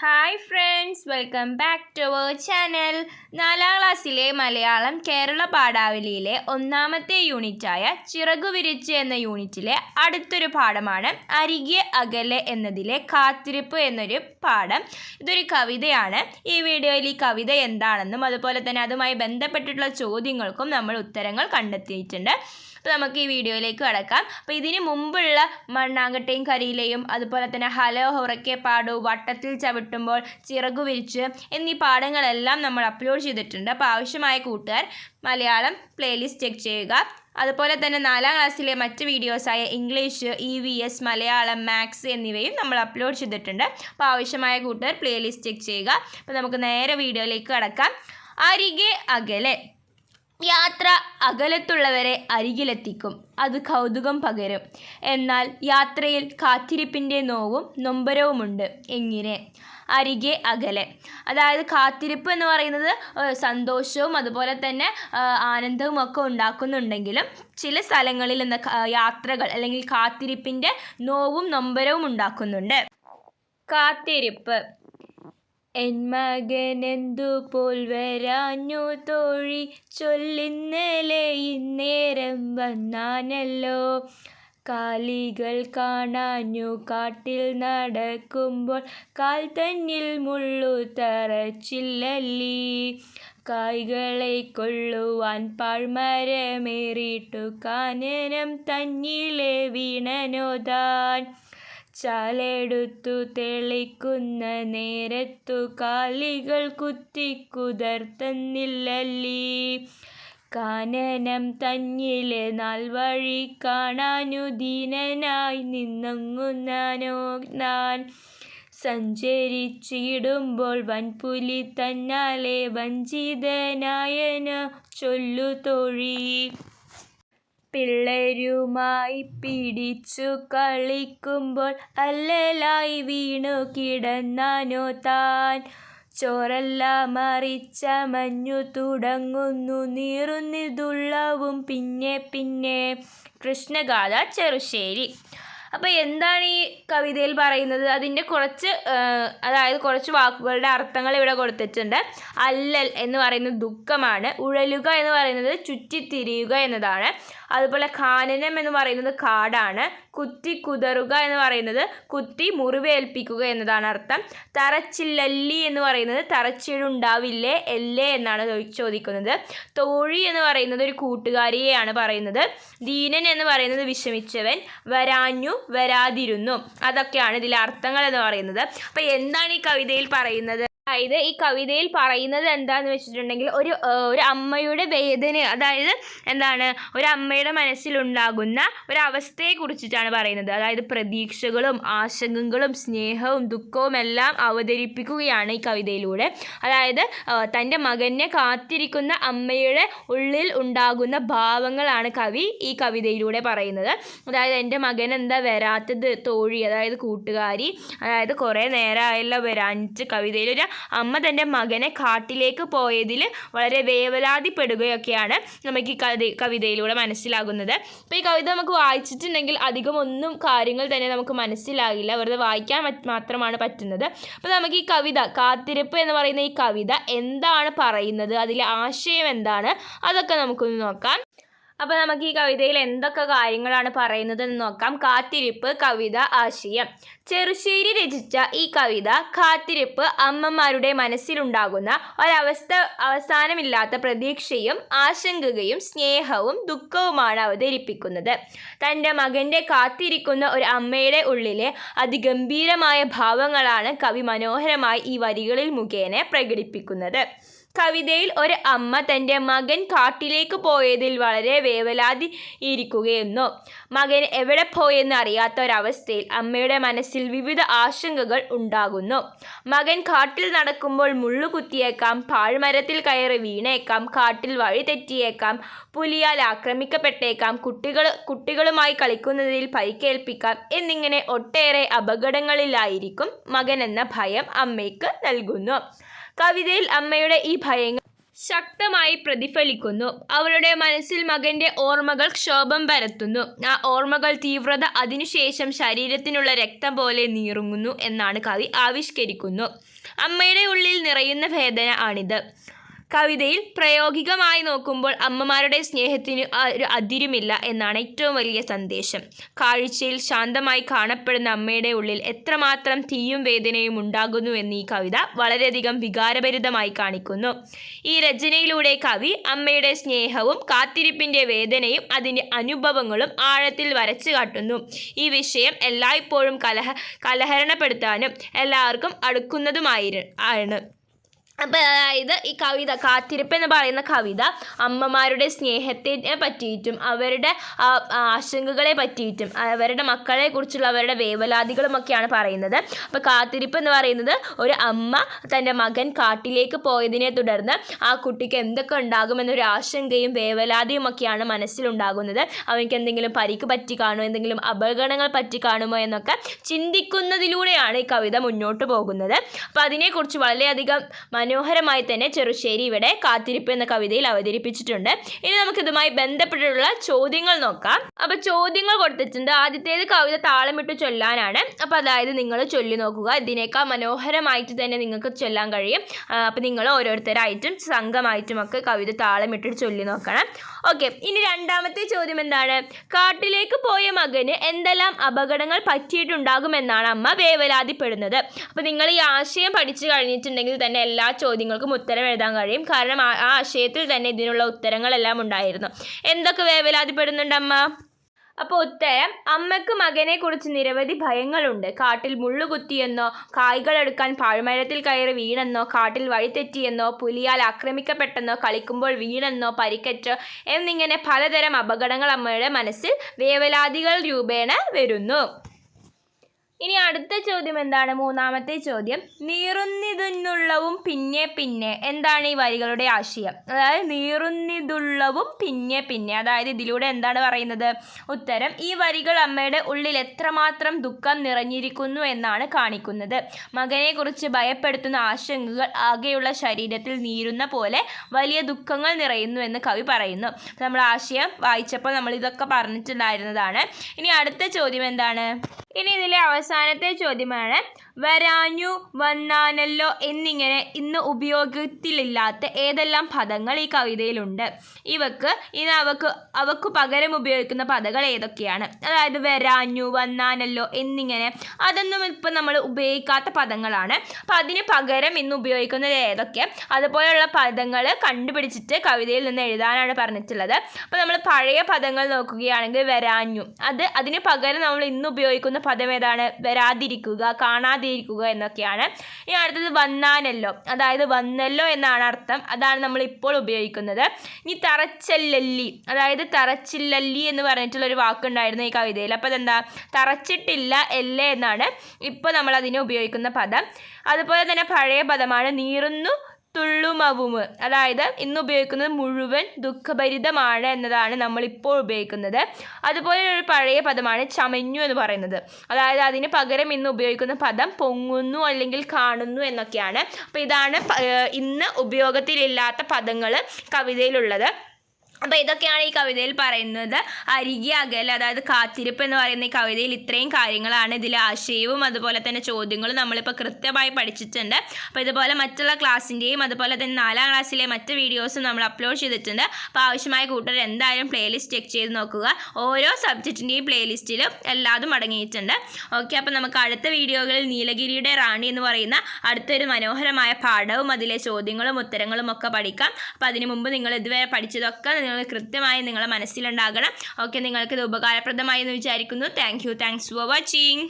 Hi friends welcome back to our channel നാലാം ക്ലാസ്സിലെ മലയാളം കേരള പാഠാവലിയിലെ ഒന്നാമത്തെ യൂണിറ്റായ ചിറകു വിരിച്ച് എന്ന യൂണിറ്റിലെ അടുത്തൊരു പാഠമാണ് അരികെ അകലെ എന്നതിലെ കാത്തിരിപ്പ് എന്നൊരു പാഠം. ഇതൊരു കവിതയാണ്. ഈ വീഡിയോയിൽ ഈ കവിത എന്താണെന്നും അതുപോലെ തന്നെ അതുമായി ബന്ധപ്പെട്ടിട്ടുള്ള ചോദ്യങ്ങൾക്കും നമ്മൾ ഉത്തരങ്ങൾ കണ്ടെത്തിയിട്ടുണ്ട്. അപ്പോൾ നമുക്ക് ഈ വീഡിയോയിലേക്ക് കടക്കാം. അപ്പോൾ ഇതിന് മുമ്പുള്ള മണ്ണാങ്കട്ടയും കരിയിലെയും അതുപോലെ തന്നെ ഹലോ ഹുറക്കെ പാടു വട്ടത്തിൽ ചവിട്ടുമ്പോൾ ചിറകു വിരിച്ച് എന്നീ പാഠങ്ങളെല്ലാം നമ്മൾ അപ്ലോഡ് ചെയ്തിട്ടുണ്ട്. അപ്പോൾ ആവശ്യമായ കൂട്ടുകാർ മലയാളം പ്ലേലിസ്റ്റ് ചെക്ക് ചെയ്യുക. അതുപോലെ തന്നെ നാലാം ക്ലാസ്സിലെ മറ്റ് വീഡിയോസായ English E V S Malayalam maths എന്നിവയും നമ്മൾ അപ്ലോഡ് ചെയ്തിട്ടുണ്ട്. അപ്പോൾ ആവശ്യമായ കൂട്ടുകാർ പ്ലേലിസ്റ്റ് ചെക്ക് ചെയ്യുക. അപ്പോൾ നമുക്ക് നേരെ വീഡിയോയിലേക്ക് കടക്കാം. അരികെ അകലെ. യാത്ര അകലത്തുള്ളവരെ അരികിലെത്തിക്കും. അത് കൗതുകം പകരും. എന്നാൽ യാത്രയിൽ കാത്തിരിപ്പിന്റെ നോവും നൊമ്പരവുമുണ്ട് എങ്ങനെ? അരികെ അകലെ. അതായത് കാത്തിരിപ്പ് എന്ന് പറയുന്നത് സന്തോഷവും അതുപോലെ തന്നെ ആനന്ദവും ഒക്കെ ഉണ്ടാക്കുന്നുണ്ടെങ്കിലും ചില സ്ഥലങ്ങളിൽ നിന്ന് യാത്രകൾ അല്ലെങ്കിൽ കാത്തിരിപ്പിന്റെ നോവും നൊമ്പരവും ഉണ്ടാക്കുന്നുണ്ട്. കാത്തിരിപ്പ്. എൻ മകനെന്തു പോൽ വരാഞ്ഞു തോഴി ചൊല്ലിന്നലെ ഇന്നേരം വന്നാനല്ലോ. കാലികൾ കാണാഞ്ഞു കാട്ടിൽ നടക്കുമ്പോൾ കാൽ തന്നിൽ മുള്ളു തറച്ചില്ലല്ലി. കായ്കളെ കൊള്ളുവാൻ പാഴ്മരമേറിട്ടു കാനനം തന്നിലെ വീണനോതാൻ ചാലെടുത്തു തെളിക്കുന്ന നേരത്തു കാലികൾ കുത്തിക്കുതർത്തന്നില്ലല്ലീ കാനനം തന്നിലെ നാൾ വഴി കാണാനു ദീനനായി നിന്നങ്ങുന്നാനോ ഞാൻ സഞ്ചരിച്ചിടുമ്പോൾ വൻപുലി തന്നാലെ വഞ്ചിതനായന ചൊല്ലു തൊഴി പിള്ളേരുമായി പിടിച്ചു കളിക്കുമ്പോൾ അല്ലലായി വീണു കിടന്നാനോ താൻ. ചോറെല്ലാം മറിച്ച മഞ്ഞു തുടങ്ങുന്നു നീറുന്നിതുള്ളവും പിന്നെ പിന്നെ. കൃഷ്ണഗാഥ ചെറുശ്ശേരി. അപ്പോൾ എന്താണ് ഈ കവിതയിൽ പറയുന്നത്? അതിന്റെ കുറച്ച് അതായത് കുറച്ച് വാക്കുകളുടെ അർത്ഥങ്ങൾ ഇവിടെ കൊടുത്തിട്ടുണ്ട്. അല്ലൽ എന്ന് പറയുന്നത് ദുഃഖമാണ്. ഉഴലുക എന്ന് പറയുന്നത് ചുറ്റിത്തിരിയുക എന്നതാണ്. അതുപോലെ ഖാനനം എന്ന് പറയുന്നത് കാടാണ്. കുത്തി കുതറുക എന്ന് പറയുന്നത് കുത്തി മുറിവേൽപ്പിക്കുക എന്നതാണ് അർത്ഥം. തറച്ചില്ലല്ലി എന്ന് പറയുന്നത് തറച്ചിടുണ്ടാവില്ലേ എല്ലേ എന്നാണ് ചോദിക്കുന്നത്. തോഴി എന്ന് പറയുന്നത് ഒരു കൂട്ടുകാരിയെയാണ് പറയുന്നത്. ദീനൻ എന്ന് പറയുന്നത് വിഷമിച്ചവൻ. വരാഞ്ഞു വരാതിരുന്നു. അതൊക്കെയാണ് ഇതിലെ അർത്ഥങ്ങൾ എന്ന് പറയുന്നത്. അപ്പോൾ എന്താണ് ഈ കവിതയിൽ പറയുന്നത്? അതായത് ഈ കവിതയിൽ പറയുന്നത് എന്താന്ന് വെച്ചിട്ടുണ്ടെങ്കിൽ ഒരു ഒരു അമ്മയുടെ വേദന അതായത് എന്താണ് ഒരു അമ്മയുടെ മനസ്സിലുണ്ടാകുന്ന ഒരു കുറിച്ചിട്ടാണ് പറയുന്നത്. അതായത് പ്രതീക്ഷകളും ആശങ്കകളും സ്നേഹവും ദുഃഖവും എല്ലാം അവതരിപ്പിക്കുകയാണ് ഈ കവിതയിലൂടെ. അതായത് തന്റെ മകനെ കാത്തിരിക്കുന്ന അമ്മയുടെ ഉള്ളിൽ ഉണ്ടാകുന്ന ഭാവങ്ങളാണ് കവി ഈ കവിതയിലൂടെ പറയുന്നത്. അതായത് എന്റെ മകൻ എന്താ വരാത്തത്? തോഴി അതായത് കൂട്ടുകാരി അതായത് കുറേ നേരമായല്ലോ വരാനിട്ട് കവിതയിലൊരു അമ്മ തന്റെ മകനെ കാട്ടിലേക്ക് പോയതിൽ വളരെ വേവലാതിപ്പെടുകയൊക്കെയാണ് നമുക്ക് ഈ കവി കവിതയിലൂടെ മനസ്സിലാകുന്നത്. അപ്പോൾ ഈ കവിത നമുക്ക് വായിച്ചിട്ടുണ്ടെങ്കിൽ അധികം ഒന്നും കാര്യങ്ങൾ തന്നെ നമുക്ക് മനസ്സിലാകില്ല. വെറുതെ വായിക്കാൻ മാത്രമാണ് പറ്റുന്നത്. അപ്പോൾ നമുക്ക് ഈ കവിത കാത്തിരിപ്പ് എന്ന് പറയുന്ന ഈ കവിത എന്താണ് പറയുന്നത്? അതിലെ ആശയം എന്താണ്? അതൊക്കെ നമുക്കൊന്ന് നോക്കാം. അപ്പോൾ നമുക്ക് ഈ കവിതയിൽ എന്തൊക്കെ കാര്യങ്ങളാണ് പറയുന്നത് എന്ന് നോക്കാം. കാത്തിരിപ്പ് കവിത ആശയം. ചെറുശ്ശേരി രചിച്ച ഈ കവിത കാത്തിരിപ്പ് അമ്മമാരുടെ മനസ്സിലുണ്ടാകുന്ന ഒരവസ്ഥ അവസാനമില്ലാത്ത പ്രതീക്ഷയും ആശങ്കയും സ്നേഹവും ദുഃഖവുമാണ് അവതരിപ്പിക്കുന്നത്. തന്റെ മകന്റെ കാത്തിരിക്കുന്ന ഒരു അമ്മയുടെ ഉള്ളിലെ അതിഗംഭീരമായ ഭാവങ്ങളാണ് കവി മനോഹരമായി ഈ വരികളിൽ മുഖേന പ്രകടിപ്പിക്കുന്നത്. കവിതയിൽ ഒരു അമ്മ തന്റെ മകൻ കാട്ടിലേക്ക് പോയതിൽ വളരെ വേവലാതി ഇരിക്കുകയെന്നോ മകൻ എവിടെ പോയെന്ന് അറിയാത്ത ഒരവസ്ഥയിൽ അമ്മയുടെ മനസ്സിൽ വിവിധ ആശങ്കകൾ ഉണ്ടാകുന്നു. മകൻ കാട്ടിൽ നടക്കുമ്പോൾ മുള്ളു കുത്തിയേക്കാം പാഴ്മരത്തിൽ കയറി വീണേക്കാം കാട്ടിൽ വഴി തെറ്റിയേക്കാം പുലിയാൽ ആക്രമിക്കപ്പെട്ടേക്കാം കുട്ടികൾ കുട്ടികളുമായി കളിക്കുന്നതിൽ പരിക്കേൽപ്പിക്കാം എന്നിങ്ങനെ ഒട്ടേറെ അപകടങ്ങളിലായിരിക്കും മകൻ എന്ന ഭയം അമ്മയ്ക്ക് നൽകുന്നു. കവിതയിൽ അമ്മയുടെ ഈ ഭയങ്ങൾ ശക്തമായി പ്രതിഫലിക്കുന്നു. അവളുടെ മനസ്സിൽ മകന്റെ ഓർമ്മകൾ ക്ഷോഭം പരത്തുന്നു. ആ ഓർമ്മകൾ തീവ്രത അതിനുശേഷം ശരീരത്തിനുള്ള രക്തം പോലെ നീറുങ്ങുന്നു എന്നാണ് കവി ആവിഷ്കരിക്കുന്നു. അമ്മയുടെ ഉള്ളിൽ നിറയുന്ന വേദന ആണിത്. കവിതയിൽ പ്രായോഗികമായി നോക്കുമ്പോൾ അമ്മമാരുടെ സ്നേഹത്തിന് ഒരു അതിരുമില്ല എന്നാണ് ഏറ്റവും വലിയ സന്ദേശം. കാഴ്ചയിൽ ശാന്തമായി കാണപ്പെടുന്ന അമ്മയുടെ ഉള്ളിൽ എത്രമാത്രം തീയും വേദനയും ഉണ്ടാകുന്നു എന്ന് ഈ കവിത വളരെയധികം വികാരഭരിതമായി കാണിക്കുന്നു. ഈ രചനയിലൂടെ കവി അമ്മയുടെ സ്നേഹവും കാത്തിരിപ്പിന്റെ വേദനയും അതിന്റെ അനുഭവങ്ങളും ആഴത്തിൽ വരച്ചു കാട്ടുന്നു. ഈ വിഷയം എല്ലായ്പ്പോഴും കലഹ കലഹരണപ്പെടുത്താനും എല്ലാവർക്കും അടുക്കുന്നതുമായി ആണ്. അപ്പോൾ അതായത് ഈ കവിത കാത്തിരിപ്പ് എന്ന് പറയുന്ന കവിത അമ്മമാരുടെ സ്നേഹത്തെ പറ്റിയിട്ടും അവരുടെ ആശങ്കകളെ പറ്റിയിട്ടും അവരുടെ മക്കളെ കുറിച്ചുള്ള അവരുടെ വേവലാതികളുമൊക്കെയാണ് പറയുന്നത്. അപ്പോൾ കാത്തിരിപ്പ് എന്ന് പറയുന്നത് ഒരു അമ്മ തന്റെ മകൻ കാട്ടിലേക്ക് പോയതിനെ തുടർന്ന് ആ കുട്ടിക്ക് എന്തൊക്കെ ഉണ്ടാകുമെന്നൊരു ആശങ്കയും വേവലാതിയും ഒക്കെയാണ് മനസ്സിലുണ്ടാകുന്നത്. അവനിക്ക് എന്തെങ്കിലും പരിക്ക് പറ്റി കാണുമോ? എന്തെങ്കിലും അപകടങ്ങൾ പറ്റി കാണുമോ എന്നൊക്കെ ചിന്തിക്കുന്നതിലൂടെയാണ് ഈ കവിത മുന്നോട്ട് പോകുന്നത്. അപ്പോൾ അതിനെക്കുറിച്ച് വളരെയധികം മനോഹരമായി തന്നെ ചെറുശ്ശേരി ഇവിടെ കാത്തിരിപ്പ് എന്ന കവിതയിൽ അവതരിപ്പിച്ചിട്ടുണ്ട്. ഇനി നമുക്ക് ഇതുമായി ബന്ധപ്പെട്ടിട്ടുള്ള ചോദ്യങ്ങൾ നോക്കാം. അപ്പൊ ചോദ്യങ്ങൾ കൊടുത്തിട്ടുണ്ട്. ആദ്യത്തേത് കവിത താളമിട്ട് ചൊല്ലാനാണ്. അപ്പൊ അതായത് നിങ്ങൾ ചൊല്ലി നോക്കുക. ഇതിനേക്കാൾ മനോഹരമായിട്ട് തന്നെ നിങ്ങൾക്ക് ചൊല്ലാൻ കഴിയും. അപ്പൊ നിങ്ങൾ ഓരോരുത്തരായിട്ടും സംഘമായിട്ടും ഒക്കെ കവിത താളമിട്ട് ചൊല്ലി നോക്കണം. ഓക്കെ ഇനി രണ്ടാമത്തെ ചോദ്യം എന്താണ്? കാട്ടിലേക്ക് പോയ മകന് എന്തെല്ലാം അപകടങ്ങൾ പറ്റിയിട്ടുണ്ടാകുമെന്നാണ് അമ്മ വേവലാതിപ്പെടുന്നത്. അപ്പൊ നിങ്ങൾ ഈ ആശയം പഠിച്ചു കഴിഞ്ഞിട്ടുണ്ടെങ്കിൽ തന്നെ എല്ലാ ചോദ്യങ്ങൾക്കും ഉത്തരം എഴുതാൻ കഴിയും. കാരണം ആ ആശയത്തിൽ തന്നെ ഇതിനുള്ള ഉത്തരങ്ങളെല്ലാം ഉണ്ടായിരുന്നു. എന്തൊക്കെ വേവലാതിപ്പെടുന്നുണ്ടമ്മ അപ്പോൾ ഉത്തരം അമ്മയ്ക്ക് മകനെ കുറിച്ച് നിരവധി ഭയങ്ങളുണ്ട്. കാട്ടിൽ മുള്ളുകുത്തിയെന്നോ കായ്കളെടുക്കാൻ പാഴ്മരത്തിൽ കയറി വീണെന്നോ കാട്ടിൽ വഴിതെറ്റിയെന്നോ പുലിയാൽ ആക്രമിക്കപ്പെട്ടെന്നോ കളിക്കുമ്പോൾ വീണെന്നോ പരിക്കറ്റോ എന്നിങ്ങനെ പലതരം അപകടങ്ങൾ അമ്മയുടെ മനസ്സിൽ വേവലാതികൾ രൂപേണ വരുന്നു. ഇനി അടുത്ത ചോദ്യം എന്താണ്? മൂന്നാമത്തെ ചോദ്യം. നീറുന്നിതുന്നുള്ളവും പിന്നെ പിന്നെ എന്താണ് ഈ വരികളുടെ ആശയം? അതായത് നീറുന്നിതുള്ളവും പിന്നെ പിന്നെ. അതായത് ഇതിലൂടെ എന്താണ് പറയുന്നത്? ഉത്തരം ഈ വരികൾ അമ്മയുടെ ഉള്ളിൽ എത്രമാത്രം ദുഃഖം നിറഞ്ഞിരിക്കുന്നു എന്നാണ് കാണിക്കുന്നത്. മകനെക്കുറിച്ച് ഭയപ്പെടുത്തുന്ന ആശങ്കകൾ ആകെയുള്ള ശരീരത്തിൽ നീരുന്ന പോലെ വലിയ ദുഃഖങ്ങൾ നിറയുന്നു എന്ന് കവി പറയുന്നു. നമ്മൾ ആശയം വായിച്ചപ്പോൾ നമ്മൾ ഇതൊക്കെ പറഞ്ഞിട്ടുണ്ടായിരുന്നതാണ്. ഇനി അടുത്ത ചോദ്യം എന്താണ്? ഇനി ഇതിലെ അവസാനത്തെ ചോദ്യമാണ് വരാഞ്ഞു വന്നാനല്ലോ എന്നിങ്ങനെ ഇന്ന് ഉപയോഗത്തിലില്ലാത്ത ഏതെല്ലാം പദങ്ങൾ ഈ കവിതയിലുണ്ട്. ഇവക്ക് ഇന്ന് അവക്ക് അവക്ക് പകരം ഉപയോഗിക്കുന്ന പദങ്ങൾ ഏതൊക്കെയാണ്? അതായത് വരാഞ്ഞു വന്നാനല്ലോ എന്നിങ്ങനെ. അതൊന്നും ഇപ്പം നമ്മൾ ഉപയോഗിക്കാത്ത പദങ്ങളാണ്. അപ്പം അതിന് പകരം ഇന്ന് ഉപയോഗിക്കുന്നത് ഏതൊക്കെ? അതുപോലെയുള്ള പദങ്ങൾ കണ്ടുപിടിച്ചിട്ട് കവിതയിൽ നിന്ന് എഴുതാനാണ് പറഞ്ഞിട്ടുള്ളത്. അപ്പോൾ നമ്മൾ പഴയ പദങ്ങൾ നോക്കുകയാണെങ്കിൽ വരാഞ്ഞു അത് അതിന് പകരം നമ്മൾ ഇന്ന് ഉപയോഗിക്കുന്ന പദം ഏതാണ് വരാതിരിക്കുക കാണാതിരിക്കുക എന്നൊക്കെയാണ്. ഇനി അടുത്തത് വന്നാനല്ലോ. അതായത് വന്നല്ലോ എന്നാണ് അർത്ഥം. അതാണ് നമ്മൾ ഇപ്പോൾ ഉപയോഗിക്കുന്നത്. ഇനി തറച്ചല്ലല്ലി. അതായത് തറച്ചില്ലല്ലി എന്ന് പറഞ്ഞിട്ടുള്ള ഒരു വാക്കുണ്ടായിരുന്നു ഈ കവിതയിൽ. അപ്പോൾ അതെന്താ? തറച്ചിട്ടില്ല എല്ലേ എന്നാണ് ഇപ്പോൾ നമ്മൾ അതിനെ ഉപയോഗിക്കുന്ന പദം. അതുപോലെ തന്നെ പഴയ പദമാണ് നീറുന്നു തുള്ളുമവുമ്. അതായത് ഇന്ന് ഉപയോഗിക്കുന്നത് മുഴുവൻ ദുഃഖഭരിതമാണ് എന്നതാണ് നമ്മളിപ്പോൾ ഉപയോഗിക്കുന്നത്. അതുപോലെ ഒരു പഴയ പദമാണ് ചമഞ്ഞു എന്ന് പറയുന്നത്. അതായത് അതിന് പകരം ഇന്ന് ഉപയോഗിക്കുന്ന പദം പൊങ്ങുന്നു അല്ലെങ്കിൽ കാണുന്നു എന്നൊക്കെയാണ്. അപ്പോൾ ഇതാണ് ഇന്ന് ഉപയോഗത്തിലില്ലാത്ത പദങ്ങൾ കവിതയിലുള്ളത്. അപ്പോൾ ഇതൊക്കെയാണ് ഈ കവിതയിൽ പറയുന്നത്. അരികെ അകൽ അതായത് കാത്തിരിപ്പ് എന്ന് പറയുന്ന ഈ കവിതയിൽ ഇത്രയും കാര്യങ്ങളാണ് ഇതിൽ ആശയവും അതുപോലെ തന്നെ ചോദ്യങ്ങളും നമ്മളിപ്പോൾ കൃത്യമായി പഠിച്ചിട്ടുണ്ട്. അപ്പോൾ ഇതുപോലെ മറ്റുള്ള ക്ലാസ്സിന്റെയും അതുപോലെ തന്നെ നാലാം ക്ലാസ്സിലെ മറ്റ് വീഡിയോസും നമ്മൾ അപ്ലോഡ് ചെയ്തിട്ടുണ്ട്. അപ്പോൾ ആവശ്യമായ കൂട്ടർ എന്തായാലും പ്ലേലിസ്റ്റ് ചെക്ക് ചെയ്ത് നോക്കുക. ഓരോ സബ്ജക്റ്റിന്റെയും പ്ലേലിസ്റ്റിലും എല്ലാതും അടങ്ങിയിട്ടുണ്ട്. ഓക്കെ അപ്പോൾ നമുക്ക് അടുത്ത വീഡിയോകളിൽ നീലഗിരിയുടെ റാണി എന്ന് പറയുന്ന അടുത്തൊരു മനോഹരമായ പാഠവും അതിലെ ചോദ്യങ്ങളും ഉത്തരങ്ങളും ഒക്കെ പഠിക്കാം. അപ്പോൾ അതിനു മുമ്പ് നിങ്ങൾ ഇതുവരെ പഠിച്ചതൊക്കെ നിങ്ങൾ കൃത്യമായി നിങ്ങളുടെ മനസ്സിലുണ്ടാകണം. ഓക്കെ നിങ്ങൾക്ക് ഇത് ഉപകാരപ്രദമായി എന്ന് വിചാരിക്കുന്നു. Thank you thanks for watching